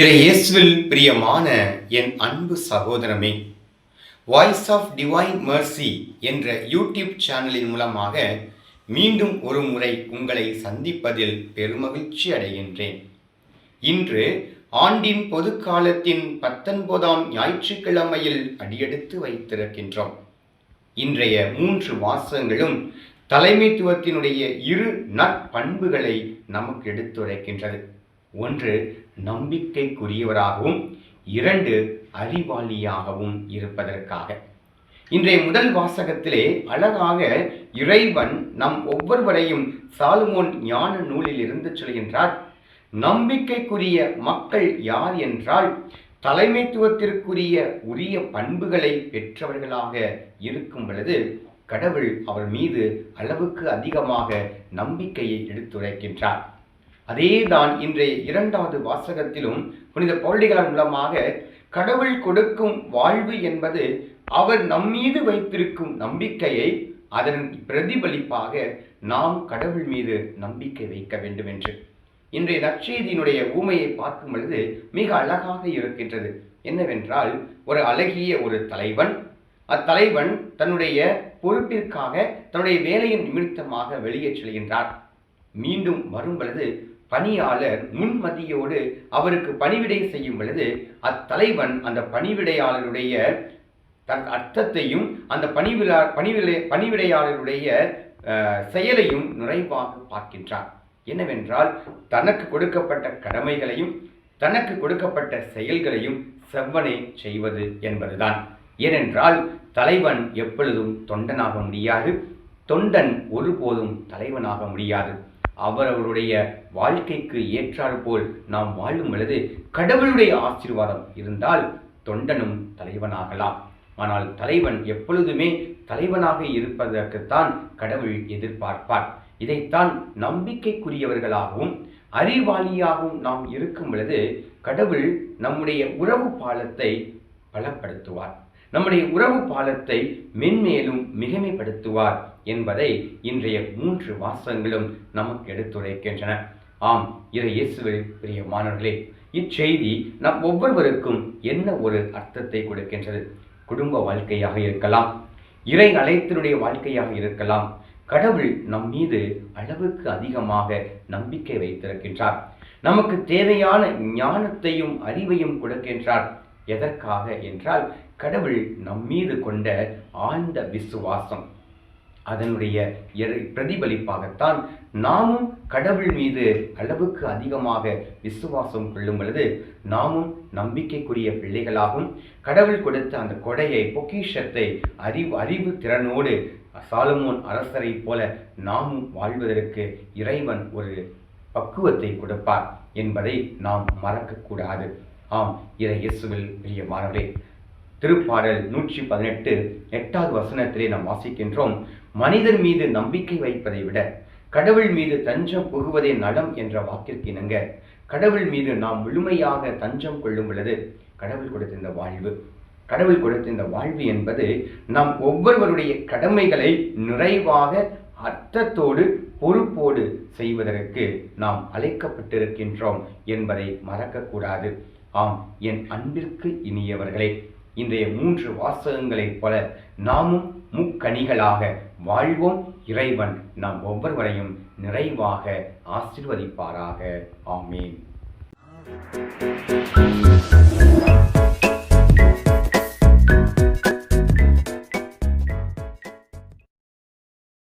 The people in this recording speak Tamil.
இறையேசுவில் பிரியமான என் அன்பு சகோதரமே வாய்ஸ் ஆஃப் டிவைன் மர்சி என்ற யூடியூப் சேனலின் மூலமாக மீண்டும் ஒரு முறை உங்களை சந்திப்பதில் பெருமகிழ்ச்சி அடைகின்றேன். இன்று ஆண்டின் பொதுக்காலத்தின் பத்தொன்பதாம் ஞாயிற்றுக்கிழமையில் அடியெடுத்து வைத்திருக்கின்றோம். இன்றைய மூன்று வாசகங்களும் தலைமைத்துவத்தினுடைய இரு நற்பண்புகளை நமக்கு எடுத்துரைக்கின்றது. ஒன்று நம்பிக்கைக்குரியவராகவும் இரண்டு அறிவாளியாகவும் இருப்பதற்காக. இன்றைய முதல் வாசகத்திலே அழகாக இறைவன் நம் ஒவ்வொருவரையும் சாலுமோன் ஞான நூலில் இருந்து சொல்கின்றார். நம்பிக்கைக்குரிய மக்கள் யார் என்றால் தலைமைத்துவத்திற்குரிய உரிய பண்புகளை பெற்றவர்களாக இருக்கும் பொழுது கடவுள் அவர் மீது அளவுக்கு அதிகமாக நம்பிக்கையை எடுத்துரைக்கின்றார். அதேதான் இன்றைய இரண்டாவது வாசகத்திலும் புனித பௌடிகளார் மூலமாக கடவுள் கொடுக்கும் வாழ்வு என்பது அவர் நம்மீது வைத்திருக்கும் நம்பிக்கையை அதன் பிரதிபலிப்பாக நாம் கடவுள் மீது நம்பிக்கை வைக்க வேண்டும் என்று. இன்றைய நற்செய்தியினுடைய ஊமையை பார்க்கும் பொழுது மிக அழகாக இருக்கின்றது. என்னவென்றால் ஒரு அழகிய ஒரு தலைவன் அத்தலைவன் தன்னுடைய பொறுப்பிற்காக தன்னுடைய வேலையின் நிமித்தமாக வெளியே செல்கின்றார். மீண்டும் வரும் பொழுது பணியாளர் முன்மதியோடு அவருக்கு பணிவிடை செய்யும் பொழுது அத்தலைவன் அந்த பணிவிடையாளருடைய தன் அர்த்தத்தையும் அந்த பணிவிழா பணிவிடை பணிவிடையாளருடைய செயலையும் நிறைவாக பார்க்கின்றார் என்னவென்றால் தனக்கு கொடுக்கப்பட்ட கடமைகளையும் தனக்கு கொடுக்கப்பட்ட செயல்களையும் செவ்வனே செய்வது என்பதுதான். ஏனென்றால் தலைவன் எப்பொழுதும் தொண்டனாக முடியாது. தொண்டன் ஒருபோதும் தலைவனாக முடியாது. அவரவருடைய வாழ்க்கைக்கு ஏற்றாறு போல் நாம் வாழும் பொழுது கடவுளுடைய ஆசீர்வாதம் இருந்தால் தொண்டனும் தலைவனாகலாம். ஆனால் தலைவன் எப்பொழுதுமே தலைவனாக இருப்பதற்குத்தான் கடவுள் எதிர்பார்ப்பார். இதைத்தான் நம்பிக்கைக்குரியவர்களாகவும் அறிவாளியாகவும் நாம் இருக்கும் பொழுது கடவுள் நம்முடைய உறவு பாலத்தை பலப்படுத்துவார். நம்முடைய உறவு பாலத்தை மென்மேலும் மிகமைப்படுத்துவார். என்பதை இன்றைய மூன்று வாசகங்களும் நமக்கு எடுத்துரைக்கின்றன. ஆம் இறை இயேசுவில் பிரியமானவர்களே இச்செய்தி நம் ஒவ்வொருவருக்கும் என்ன ஒரு அர்த்தத்தை கொடுக்கின்றது? குடும்ப வாழ்க்கையாக இருக்கலாம் இறை அழைத்தினுடைய வாழ்க்கையாக இருக்கலாம் கடவுள் நம் மீது அளவுக்கு அதிகமாக நம்பிக்கை வைத்திருக்கின்றார். நமக்கு தேவையான ஞானத்தையும் அறிவையும் கொடுக்கின்றார். எதற்காக என்றால் கடவுள் நம்மீது கொண்ட ஆழ்ந்த விசுவாசம். அதனுடைய பிரதிபலிப்பாகத்தான் நாமும் கடவுள் மீது அளவுக்கு அதிகமாக விசுவாசம் கொள்ளும் பொழுது நாமும் நம்பிக்கைக்குரிய பிள்ளைகளாகவும் கடவுள் கொடுத்த அந்த கொடையை பொக்கிஷத்தை அறிவு அறிவு திறனோடு சாலமோன் அரசரை போல நாமும் வாழ்வதற்கு இறைவன் ஒரு பக்குவத்தை கொடுப்பார் என்பதை நாம் மறக்கக்கூடாது. ஆம் இறை இயேசுவில் பிரியமானவரே திருப்பாடல் நூற்றி பதினெட்டு எட்டாவது வசனத்திலே நாம் வாசிக்கின்றோம் மனிதர் மீது நம்பிக்கை வைப்பதை விட கடவுள் மீது தஞ்சம் புகுவதே நலம் என்ற வாக்கிற்கு இணங்க. கடவுள் மீது நாம் முழுமையாக தஞ்சம் கொள்ளும் பொழுது கடவுள் கொடுத்த இந்த வாழ்வு. கடவுள் கொடுத்த இந்த வாழ்வு என்பது நாம் ஒவ்வொருவருடைய கடமைகளை நிறைவாக அர்த்தத்தோடு பொறுப்போடு செய்வதற்கு நாம் அழைக்கப்பட்டிருக்கின்றோம் என்பதை மறக்கக்கூடாது. ஆம் என் அன்பிற்கு இனியவர்களே இன்றைய மூன்று வாசகங்களைப் போல நாமும் முக்கணிகளாக வாழ்வோம். இறைவன் நாம் ஒவ்வொருவரையும் நிறைவாக ஆசிர்வதிப்பாராக. ஆமேன்.